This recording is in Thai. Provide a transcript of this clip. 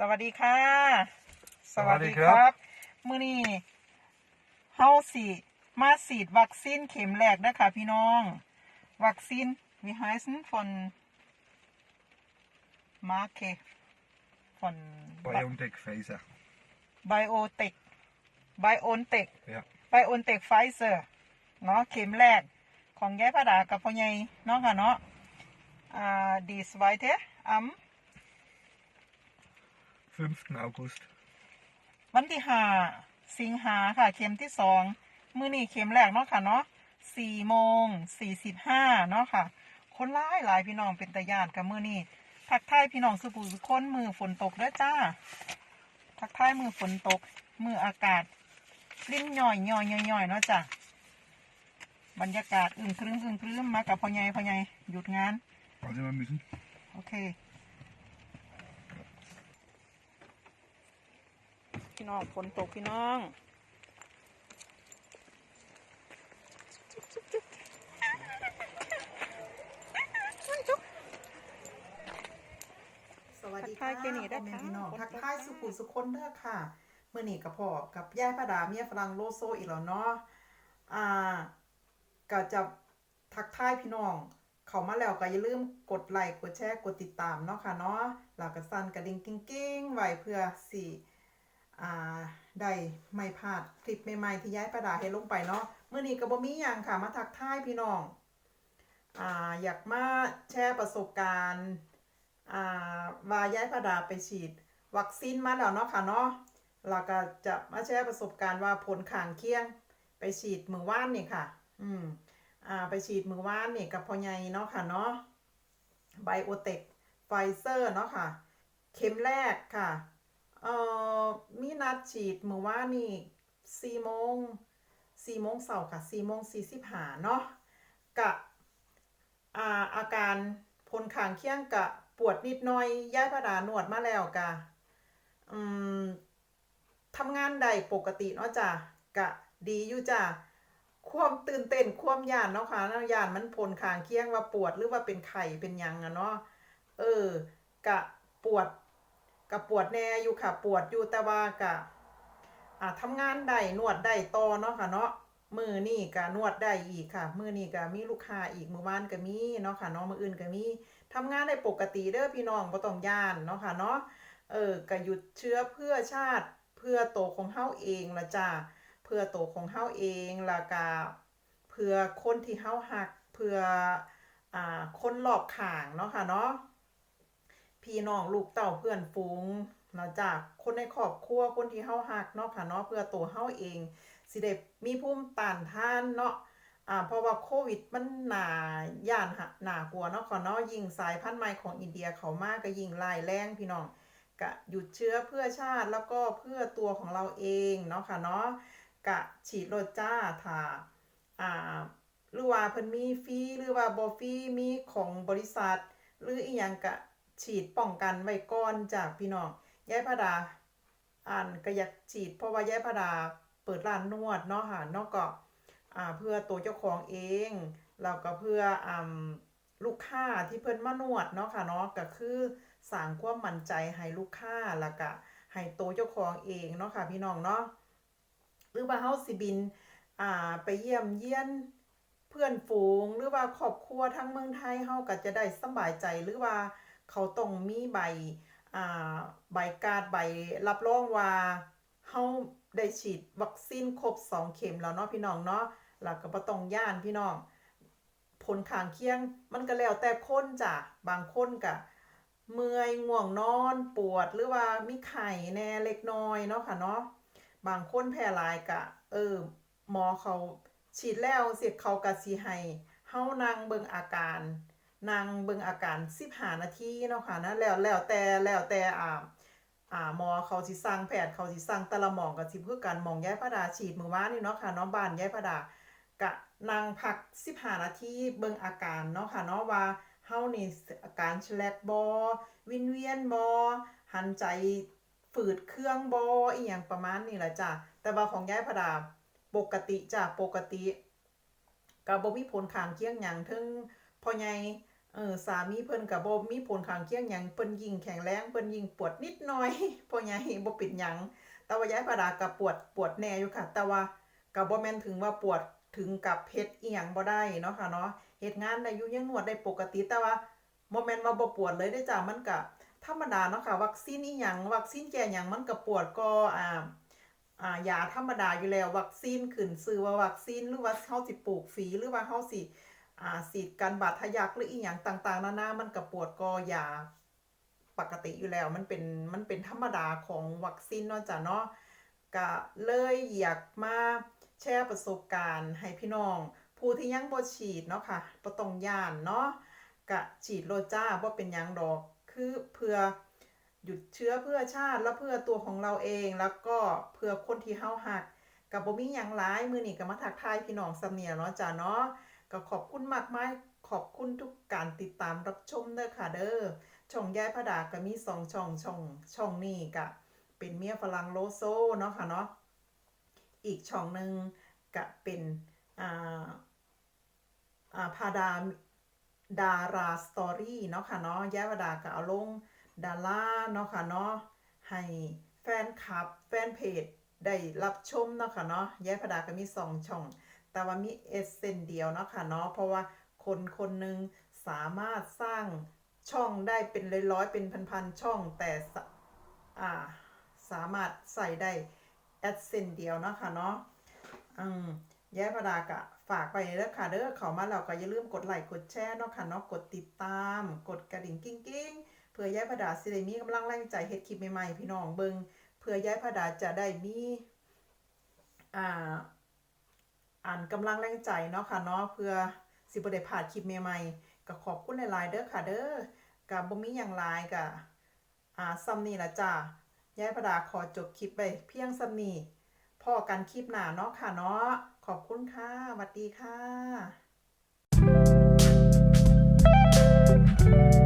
สวัสดีค่ะ สวัสดีครับ มื้อนี้เฮาสิมาฉีดวัคซีนเข็มแรกนะคะพี่น้อง วัคซีน wie heißen von Marke von BioNTech Pfizer. BioNTech BioNTech Ja. BioNTech Pfizer เนาะเข็มแรกของยายพระดากับพ่อใหญ่เนาะค่ะเนาะอ่า die zweite am 5. August. วันที่ห้าสิงหาค่ะ เข็มที่สองมื้อนี้เข็มแรกเนาะค่ะเนาะสี่โมงสี่สิบห้าเนาะค่ะ คนร้ายหลายพี่น้องเป็นตาญาติกับมื้อนี้ทักทายพี่น้องสุภูสุคนมือฝนตกเด้อจ้า ทักทายมือฝนตก มืออากาศลิ้นย่อยย่อยย่อยย่อยเนาะจ้ะบรรยากาศอึมครึ้มอึมครึ้มมากับพ่อใหญ่พ่อใหญ่หยุดงาน Also wir müssen. โอเค พี่ น้องฝนตกพี่น้องสวัสดีค่ะกนี่ด้วยพ่อแม่ค่ะพี่น้องทักทายสุขุสุคนเด้อค่ะเมื่อนี้กับพ่อกับย่ายพระดาเมียฝรั่งโลโซอีกแล้วเนาะอ่าก็จะทักทายพี่น้อง เขามาแล้วก็อย่าลืมกดไลค์กดแชร์กดติดตามเนาะค่ะเนาะแล้วก็สั่นกระดิ่งกิ้งๆไว้เพื่อสิอ่ ได้ไม่พลาดคลิปใหม่ๆที่ย้ายประดาให้ลงไปเนาะเมื่อนี้ก็บ่มีหยังค่ะมาทักทายพี่น้องอ่าอยากมาแชร์ประสบการณ์อ่าว่าย้ายพระดาไปฉีด วัคซีนมาแล้วเนาะค่ะเนาะเราก็จะมาแชร์ประสบการณ์ว่าผลข้างเคียง ไปฉีดมือว่านนี่ค่ะ อืมอ่าไปฉีดมือว่านนี่กับพ่อใหญ่เนาะค่ะเนาะไบโอเทคไฟเซอร์เนาะค่ะ เข็มแรกค่ะ เอ่อมีนัดฉีดเมื่อวานนี่สี่โมงสี่โมงเสาร์ค่ะสี่โมงสี่สิบห้าเนาะกะอาอาการผลข้างเคียงกะปวดนิดหน่อยย้ายพระดานวดมาแล้วกะอืมทำงานได้ปกติเนาะจ้ะกะดีอยู่จ้ะความตื่นเต้นความย่านเนาะค่ะเนาะย่านมันผลข้างเคียงว่าปวดหรือว่าเป็นไข้เป็นยังอะเนาะเออกะปวด กะปวดแน่อยู่ค่ะปวดอยู่แต่ว่ากะอ่าทำงานได้นวดได้ต่อเนาะค่ะเนาะมือนี่ก็นวดได้อีกค่ะ มือนี่ก็มีลูกค้าอีกมือวานก็มีเนาะค่ะเนาะมืออื่นก็มีทำงานได้ปกติเด้อพี่น้องบ่ต้องย่านเนาะค่ะเนาะเออก็หยุดเชื้อเพื่อชาติเพื่อโตของเฮาเองละจ้าเพื่อโตของเฮาเองล้วก็เพื่อคนที่เฮาหักเพื่ออ่าคนรอบข้างเนาะค่ะเนาะ พี่น้องลูกเต้าเพื่อนฝูงเนาะจ้าคนในครอบครัวคนที่เฮาหักเนาะค่ะเนาะเพื่อตัวเฮาเองสิได้มีภูมิต้านทานเนาะอ่าเพราะว่าโควิดมันหนาย่านหนากลัวเนาะค่ะเนาะยิ่งสายพันธุ์ใหม่ของอินเดียเขามากก็ยิ่งร้ายแรงพี่น้องกะหยุดเชื้อเพื่อชาติแล้วก็เพื่อตัวของเราเองเนาะค่ะเนาะกะฉีดโรจ้าถ้าอ่าหรือว่าเพิ่นมีฟรีหรือว่าบ่ฟรีมีของบริษัท หรืออีหยังกะ ฉีดป้องกันไว้ก่อนจากพี่น้องยายพระดาอ่านก็อยากฉีด เพราะว่ายายพระดาเปิดร้านนวดเนาะค่ะนอกก็อ่าเพื่อตัวเจ้าของเองแล้วก็เพื่ออ่าลูกค้าที่เพิ่นมานวดเนาะค่ะเนาะก็คือสร้างความมั่นใจให้ลูกค้าแล้วก็ให้ตัวเจ้าของเองเนาะค่ะพี่น้องเนาะหรือว่าเฮาสิบินอ่าไปเยี่ยมเยียนเพื่อนฝูงหรือว่าครอบครัวทั้งเมืองไทยเฮาก็จะได้สบายใจหรือว่า เขาต้องมีใบอ่าใบการ์ดใบรับรองว่าเฮาได้ฉีดวัคซีนครบ2เข็มแล้วเนาะพี่น้องเนาะแล้วก็บ่ต้องย่านพี่น้อง ผลข้างเคียงมันก็แล้วแต่คนจ้ะบางคนก็เมื่อยง่วงนอนปวดหรือว่ามีไข้แน่เล็กน้อยเนาะค่ะเนาะบางคนแพ้หลายก็เออหมอเขาฉีดแล้วเสร็จเขาก็สิให้เฮานั่งเบิ่งอาการ นางเบิ่งอาการ15นาทีเนาะค่ะนะแล้วแล้วแต่แล้วแต่อ่าอ่าหมอเขาสิสั่งแพทย์เขาสิสั่งแต่ละหมองก็สิเพื่อกันหมองยายพระดาฉีดมือว่านี่เนาะค่ะเนาะบ้านยายพระดากะนางพัก15นาทีเบิ่งอาการเนาะค่ะเนาะว่าเฮานี่อาการแฉลกบ่วินเวียนบ่หันใจฝืดเครื่องบ่อีหยังประมาณนี้แหละจ้ะแต่ว่าของยายพระดาปกติจ้ะปกติก็บ่มีผลข้างเคียงหยังถึง พ่อใหญ่เออสามีเพิ่นก็บ่มีผลข้างเคียงหยังเพิ่นยิ่งแข็งแรงเพิ่นยิ่งปวดนิดหน่อยพราะหยังบ่เป็นหยังแต่ว่ายายประดาก็ปวดปวดแน่อยู่ค่ะ แต่ว่าก็บ่แม่นถึงว่าปวดถึงกับเฮ็ดอีหยังบ่ได้เนาะค่ะเนาะเฮ็ดงานได้อยู่ยังนวดได้ปกติแต่ว่าบ่แม่นว่าบ่ปวดเลยเด้จ้ะมันก็ธรรมดาเนาะค่ะวัคซีนอีหยังวัคซีนแก้หยังมันก็ปวดก็อ่าอ่ายาธรรมดาอยู่แล้ววัคซีนขึ้นชื่อว่าวัคซีนหรือว่าเฮาสิปลูกฝีหรือว่าเฮาสิ อ่าฉีดกันบาดทะยักหรืออีหยังต่างๆนานามันก็ปวดก็ยาปกติอยู่แล้วมันเป็นมันเป็นธรรมดาของวัคซีนเนาะจ้ะเนาะก็เลยอยากมาแชร์ประสบการณ์ให้พี่น้อง ผู้ที่ยังบ่ฉีดเนาะค่ะบ่ต้องย่านเนาะก็ฉีดโลจ้าบ่เป็นยังดอกคือเพื่อหยุดเชื้อเพื่อชาติและเพื่อตัวของเราเองแล้วก็เพื่อคนที่เฮาหักก็บ่มีหยังหลายมื้อนี้ก็มาทักทายพี่น้องสำเนียเนาะจ้ะเนาะ ก็ขอบคุณมากมายขอบคุณทุกการติดตามรับชมเด้อค่ะเด้อช่องยายพระดาก็มีสองช่องช่องช่องนี้ก็เป็นเมียฝรั่งโลโซเนาะค่ะเนาะอีกช่องหนึ่งก็เป็นอ่าอ่าพาดาดาราสตอรี่เนาะค่ะเนาะยายพระดาก็เอาลงดาราเนาะค่ะเนาะให้แฟนคลับแฟนเพจได้รับชมเนาะค่ะเนาะยายพระดาก็มีสองช่อง แต่ว่ามีเอเซนเดียวเนาะค่ะเนาะเพราะว่าคนคนหนึ่งสามารถสร้างช่องได้เป็นร้อยๆเป็นพันๆช่องแต่สะอ่าสามารถใส่ได้แอดเซนเดียวเนาะค่ะเนาะอืมแย่ประดากะฝากไปเด้อค่ะเด้อเขามาแล้วก็อย่าลืมกดไลค์กดแชร์เนาะค่ะเนาะกดติดตาม กดกระดิ่งกิ้งกิ้งเพื่อย้ายประดาสิได้มีกำลังแรงใจเฮ็ดคลิปใหม่ๆพี่น้องเบิงเพื่อย้ายประดาจะได้มีอ่า อ่านกำลังแรงใจเนาะค่ะเนาะเพื่อสิบเดผ่านคลิปใหม่ๆก็ขอบคุณหลายๆเด้อค่ะเด้อกับบ่มีอย่างไรกับอ่าซัมนี่ละจ้ายายพระดาขอจบคลิปไปเพียงซัมนี่พ่อกันคลิปหนาเนาะค่ะเนาะขอบคุณค่ะสวัสดีค่ะ